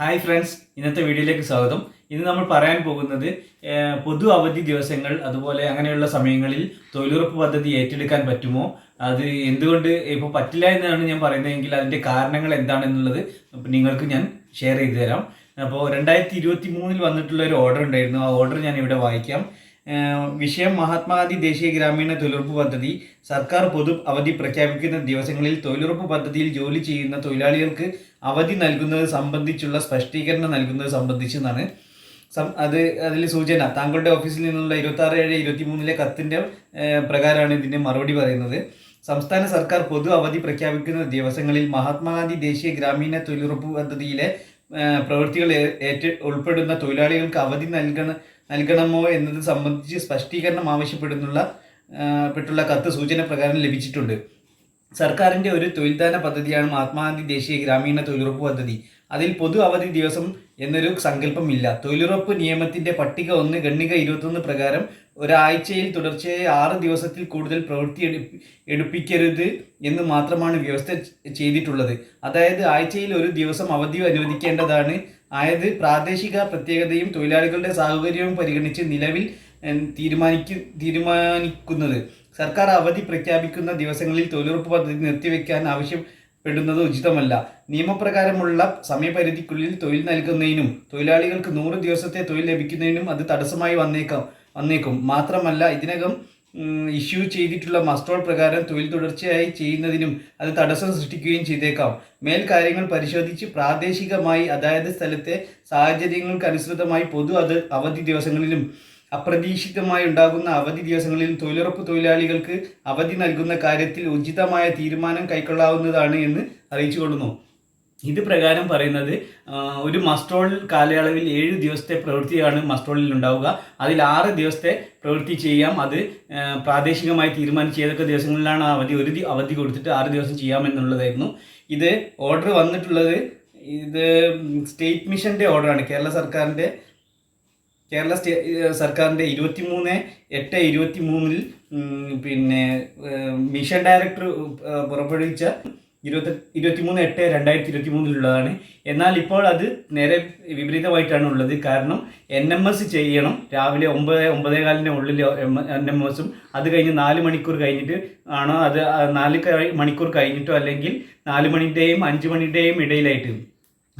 Hi friends ഇന്നത്തെ വീഡിയോയിലേക്ക് സ്വാഗതം. ഇന്ന് നമ്മൾ പറയാൻ പോകുന്നത് പൊതു അവധി ദിവസങ്ങൾ അതുപോലെ അങ്ങനെയുള്ള സമയങ്ങളിൽ തൊഴിലുറപ്പ് പദ്ധതി ഏറ്റെടുക്കാൻ പറ്റുമോ? അത് എന്തുകൊണ്ട് ഇപ്പോൾ പറ്റില്ല എന്നാണ് ഞാൻ പറയുന്നതെങ്കിൽ അതിന്റെ കാരണങ്ങൾ എന്താണെന്നുള്ളത് നിങ്ങൾക്ക് ഞാൻ ഷെയർ ചെയ്തു തരാം. അപ്പോൾ രണ്ടായിരത്തി ഇരുപത്തി മൂന്നിൽ വന്നിട്ടുള്ള ഒരു ഓർഡർ ഉണ്ടായിരുന്നു. ആ ഓർഡർ ഞാൻ ഇവിടെ വായിക്കാം. വിഷയം മഹാത്മാഗാന്ധി ദേശീയ ഗ്രാമീണ തൊഴിലുറപ്പ് പദ്ധതി. സർക്കാർ പൊതു അവധി പ്രഖ്യാപിക്കുന്ന ദിവസങ്ങളിൽ തൊഴിലുറപ്പ് പദ്ധതിയിൽ ജോലി ചെയ്യുന്ന തൊഴിലാളികൾക്ക് അവധി നൽകുന്നത് സംബന്ധിച്ചുള്ള സ്പഷ്ടീകരണം നൽകുന്നത് സംബന്ധിച്ചെന്നാണ്. അത് അതിൽ സൂചന. താങ്കളുടെ ഓഫീസിൽ നിന്നുള്ള ഇരുപത്തി ആറ് ഏഴ് ഇരുപത്തി മൂന്നിലെ കത്തിന്റെ പ്രകാരമാണ് ഇതിന്റെ മറുപടി പറയുന്നത്. സംസ്ഥാന സർക്കാർ പൊതു അവധി പ്രഖ്യാപിക്കുന്ന ദിവസങ്ങളിൽ മഹാത്മാഗാന്ധി ദേശീയ ഗ്രാമീണ തൊഴിലുറപ്പ് പദ്ധതിയിലെ പ്രവൃത്തികൾ ഏറ്റ ഉൾപ്പെടുന്ന തൊഴിലാളികൾക്ക് അവധി നൽകണ നൽകണമോ എന്നത് സംബന്ധിച്ച് സ്പഷ്ടീകരണം ആവശ്യപ്പെടുന്നുള്ള പെട്ടുള്ള കത്ത് സൂചന പ്രകാരം ലഭിച്ചിട്ടുണ്ട്. സർക്കാരിന്റെ ഒരു തൊഴിൽദാന പദ്ധതിയാണ് മഹാത്മാഗാന്ധി ദേശീയ ഗ്രാമീണ തൊഴിലുറപ്പ് പദ്ധതി. അതിൽ പൊതു അവധി ദിവസം എന്നൊരു സങ്കല്പമില്ല. തൊഴിലുറപ്പ് നിയമത്തിന്റെ പട്ടിക ഒന്ന് ഗണ്ണിക ഇരുപത്തൊന്ന് പ്രകാരം ഒരാഴ്ചയിൽ തുടർച്ചയായി ആറ് ദിവസത്തിൽ കൂടുതൽ പ്രവൃത്തി എടുപ്പി- എടുപ്പിക്കരുത് എന്ന് മാത്രമാണ് വ്യവസ്ഥ ചെയ്തിട്ടുള്ളത്. അതായത് ആഴ്ചയിൽ ഒരു ദിവസം അവധി അനുവദിക്കേണ്ടതാണ് ആയത് പ്രാദേശിക പ്രത്യേകതയും തൊഴിലാളികളുടെ സാഹചര്യവും പരിഗണിച്ച് നിലവിൽ തീരുമാനിക്കു തീരുമാനിക്കുന്നത്. സർക്കാർ അവധി പ്രഖ്യാപിക്കുന്ന ദിവസങ്ങളിൽ തൊഴിലുറപ്പ് പദ്ധതി നിർത്തിവെക്കാൻ ആവശ്യപ്പെടുന്നത് ഉചിതമല്ല. നിയമപ്രകാരമുള്ള സമയപരിധിക്കുള്ളിൽ തൊഴിൽ നൽകുന്നതിനും തൊഴിലാളികൾക്ക് നൂറ് ദിവസത്തെ തൊഴിൽ ലഭിക്കുന്നതിനും അത് തടസ്സമായി വന്നേക്കാം വന്നേക്കും. മാത്രമല്ല ഇതിനകം ഇഷ്യൂ ചെയ്തിട്ടുള്ള മസ്റ്റോൾ പ്രകാരം തൊഴിൽ തുടർച്ചയായി ചെയ്യുന്നതിനും അത് തടസ്സം സൃഷ്ടിക്കുകയും ചെയ്തേക്കാം. മേൽ കാര്യങ്ങൾ പരിശോധിച്ച് പ്രാദേശികമായി അതായത് സ്ഥലത്തെ സാഹചര്യങ്ങൾക്കനുസൃതമായി പൊതു അത് അവധി ദിവസങ്ങളിലും അപ്രതീക്ഷിതമായി ഉണ്ടാകുന്ന അവധി ദിവസങ്ങളിലും തൊഴിലുറപ്പ് തൊഴിലാളികൾക്ക് അവധി നൽകുന്ന കാര്യത്തിൽ ഉചിതമായ തീരുമാനം കൈക്കൊള്ളാവുന്നതാണ് എന്ന് അറിയിച്ചുകൊള്ളുന്നു. ഇത് പ്രകാരം പറയുന്നത് ഒരു മസ്ട്രോൾ കാലയളവിൽ ഏഴ് ദിവസത്തെ പ്രവൃത്തിയാണ് മസ്ട്രോളിൽ ഉണ്ടാവുക അതിൽ ആറ് ദിവസത്തെ പ്രവൃത്തി ചെയ്യാം. അത് പ്രാദേശികമായി തീരുമാനിച്ച് ഏതൊക്കെ ദിവസങ്ങളിലാണ് അവധി ഒരു അവധി കൊടുത്തിട്ട് ആറ് ദിവസം ചെയ്യാമെന്നുള്ളതായിരുന്നു ഇത് ഓർഡർ വന്നിട്ടുള്ളത് ഇത് സ്റ്റേറ്റ് മിഷന്റെ ഓർഡറാണ്. കേരള സർക്കാരിന്റെ കേരള സ്റ്റേ സർക്കാരിന്റെ ഇരുപത്തി മൂന്ന് എട്ട് ഇരുപത്തി മൂന്നിൽ പിന്നെ മിഷൻ ഡയറക്ടർ പുറപ്പെടുവിച്ച ഇരുപത്തി ഇരുപത്തി മൂന്ന് എട്ട് രണ്ടായിരത്തി ഇരുപത്തി മൂന്നിലുള്ളതാണ് എന്നാൽ ഇപ്പോൾ അത് നേരെ വിപരീതമായിട്ടാണ് ഉള്ളത് കാരണം എൻ എം എസ് ചെയ്യണം. രാവിലെ ഒമ്പത് ഒമ്പതേ കാലിന്റെ ഉള്ളിൽ എൻ എം എസും അത് കഴിഞ്ഞ് നാല് മണിക്കൂർ കഴിഞ്ഞിട്ട് ആണോ അത് നാല് മണിക്കൂർ കഴിഞ്ഞിട്ടോ അല്ലെങ്കിൽ നാല് മണിന്റെയും അഞ്ച് മണിയുടെയും ഇടയിലായിട്ട്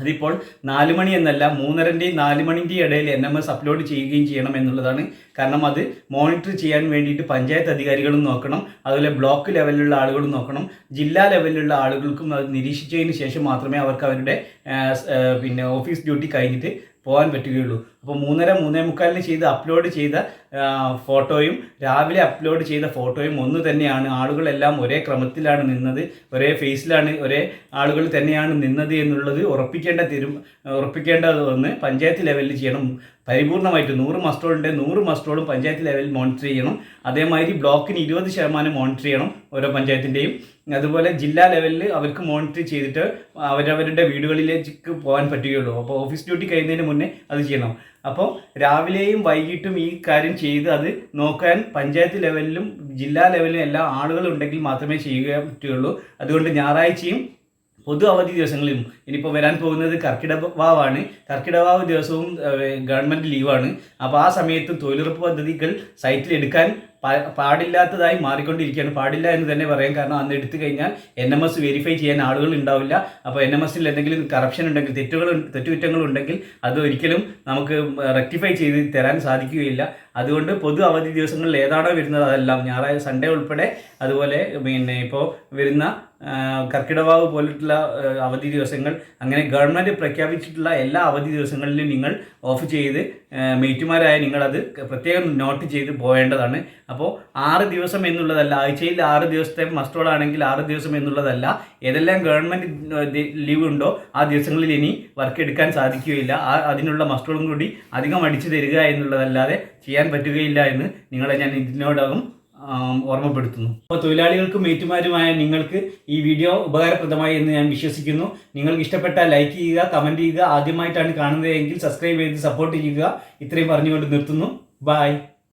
അതിപ്പോൾ നാല് മണി എന്നല്ല മൂന്നരന്റെയും നാല് മണിന്റെയും ഇടയിൽ എൻ എം എസ് അപ്ലോഡ് ചെയ്യുകയും ചെയ്യണം എന്നുള്ളതാണ്. കാരണം അത് മോണിറ്റർ ചെയ്യാൻ വേണ്ടിയിട്ട് പഞ്ചായത്ത് അധികാരികളും നോക്കണം അതുപോലെ ബ്ലോക്ക് ലെവലിലുള്ള ആളുകളും നോക്കണം. ജില്ലാ ലെവലിലുള്ള ആളുകൾക്കും അത് നിരീക്ഷിച്ചതിന് ശേഷം മാത്രമേ അവർക്ക് അവരുടെ പിന്നെ ഓഫീസ് ഡ്യൂട്ടി കഴിഞ്ഞിട്ട് പോകാൻ പറ്റുകയുള്ളൂ. അപ്പോൾ മൂന്നര മൂന്നേ മുക്കാലിന് ചെയ്ത് അപ്ലോഡ് ചെയ്ത ഫോട്ടോയും രാവിലെ അപ്ലോഡ് ചെയ്ത ഫോട്ടോയും ഒന്ന് തന്നെയാണ്. ആളുകളെല്ലാം ഒരേ ക്രമത്തിലാണ് നിന്നത് ഒരേ ഫേസിലാണ് ഒരേ ആളുകൾ തന്നെയാണ് നിന്നത് എന്നുള്ളത് ഉറപ്പിക്കേണ്ട തീരു ഉറപ്പിക്കേണ്ടത് ഒന്ന് പഞ്ചായത്ത് ലെവലിൽ ചെയ്യണം. പരിപൂർണമായിട്ട് നൂറ് മസ്റ്റോളിന്റെ നൂറ് മസ്റ്റോളും പഞ്ചായത്ത് ലെവലിൽ മോണിറ്റർ ചെയ്യണം. അതേമാതിരി ബ്ലോക്കിന് ഇരുപത് ശതമാനം മോണിറ്റർ ചെയ്യണം ഓരോ പഞ്ചായത്തിന്റെയും അതുപോലെ ജില്ലാ ലെവലിൽ അവർക്ക് മോണിറ്റർ ചെയ്തിട്ട് അവരവരുടെ വീടുകളിലേക്ക് പോകാൻ പറ്റുകയുള്ളൂ. അപ്പോൾ ഓഫീസ് ഡ്യൂട്ടി കഴിയുന്നതിന് മുന്നേ അത് ചെയ്യണം. അപ്പോൾ രാവിലെയും വൈകിട്ടും ഈ കാര്യം ചെയ്ത് അത് നോക്കാൻ പഞ്ചായത്ത് ലെവലിലും ജില്ലാ ലെവലിലും എല്ലാ ആളുകളുണ്ടെങ്കിൽ മാത്രമേ ചെയ്യുക പറ്റുകയുള്ളൂ. അതുകൊണ്ട് ഞായറാഴ്ചയും പൊതു അവധി ദിവസങ്ങളിലും ഇനിയിപ്പോൾ വരാൻ പോകുന്നത് കർക്കിടവാവാണ് കർക്കിടവാവ് ദിവസവും ഗവൺമെന്റ് ലീവാണ്. അപ്പോൾ ആ സമയത്തും തൊഴിലുറപ്പ് പദ്ധതികൾ സൈറ്റിൽ എടുക്കാൻ പാടില്ലാത്തതായി മാറിക്കൊണ്ടിരിക്കുകയാണ്. പാടില്ല എന്ന് തന്നെ പറയാം. കാരണം അന്ന് എടുത്തു കഴിഞ്ഞാൽ എൻ എം എസ് വെരിഫൈ ചെയ്യാൻ ആളുകൾ ഉണ്ടാവില്ല. അപ്പോൾ എൻ എം എസിൽ എന്തെങ്കിലും കറപ്ഷൻ ഉണ്ടെങ്കിൽ തെറ്റുകൾ തെറ്റുകുറ്റങ്ങൾ ഉണ്ടെങ്കിൽ അത് ഒരിക്കലും നമുക്ക് റെക്ടിഫൈ ചെയ്ത് തരാൻ സാധിക്കുകയില്ല. അതുകൊണ്ട് പൊതു അവധി ദിവസങ്ങളിൽ ഏതാണോ വരുന്നത് അതെല്ലാം ഞായറാഴ്ച സൺഡേ ഉൾപ്പെടെ അതുപോലെ പിന്നെ ഇപ്പോൾ വരുന്ന കർക്കിടവാവ് പോലുള്ള അവധി ദിവസങ്ങൾ അങ്ങനെ ഗവൺമെന്റ് പ്രഖ്യാപിച്ചിട്ടുള്ള എല്ലാ അവധി ദിവസങ്ങളിലും നിങ്ങൾ ഓഫ് ചെയ്ത് മേറ്റുമാരായ നിങ്ങളത് പ്രത്യേകം നോട്ട് ചെയ്ത് പോയേണ്ടതാണ് അപ്പോൾ ആറ് ദിവസം എന്നുള്ളതല്ല ആഴ്ചയിൽ ആറ് ദിവസത്തെ മസ്റ്റോളാണെങ്കിൽ ആറ് ദിവസം എന്നുള്ളതല്ല ഏതെല്ലാം ഗവൺമെന്റ് ലീവ് ഉണ്ടോ ആ ദിവസങ്ങളിൽ ഇനി വർക്ക് എടുക്കാൻ സാധിക്കുകയില്ല. ആ അതിനുള്ള മസ്റ്റോളും കൂടി അധികം അടിച്ചു തരിക എന്നുള്ളതല്ലാതെ ചെയ്യാൻ പറ്റുകയില്ല എന്ന് നിങ്ങളെ ഞാൻ ഇതിനോടകം ഓർമ്മപ്പെടുത്തുന്നു. അപ്പോൾ തൊഴിലാളികൾക്കും മേറ്റുമാരുമായ നിങ്ങൾക്ക് ഈ വീഡിയോ ഉപകാരപ്രദമായി എന്ന് ഞാൻ വിശ്വസിക്കുന്നു. നിങ്ങൾക്ക് ഇഷ്ടപ്പെട്ട ലൈക്ക് ചെയ്യുക കമന്റ് ചെയ്യുക. ആദ്യമായിട്ടാണ് കാണുന്നതെങ്കിൽ സബ്സ്ക്രൈബ് ചെയ്ത് സപ്പോർട്ട് ചെയ്യുക. ഇത്രയും പറഞ്ഞുകൊണ്ട് നിർത്തുന്നു. ബായ്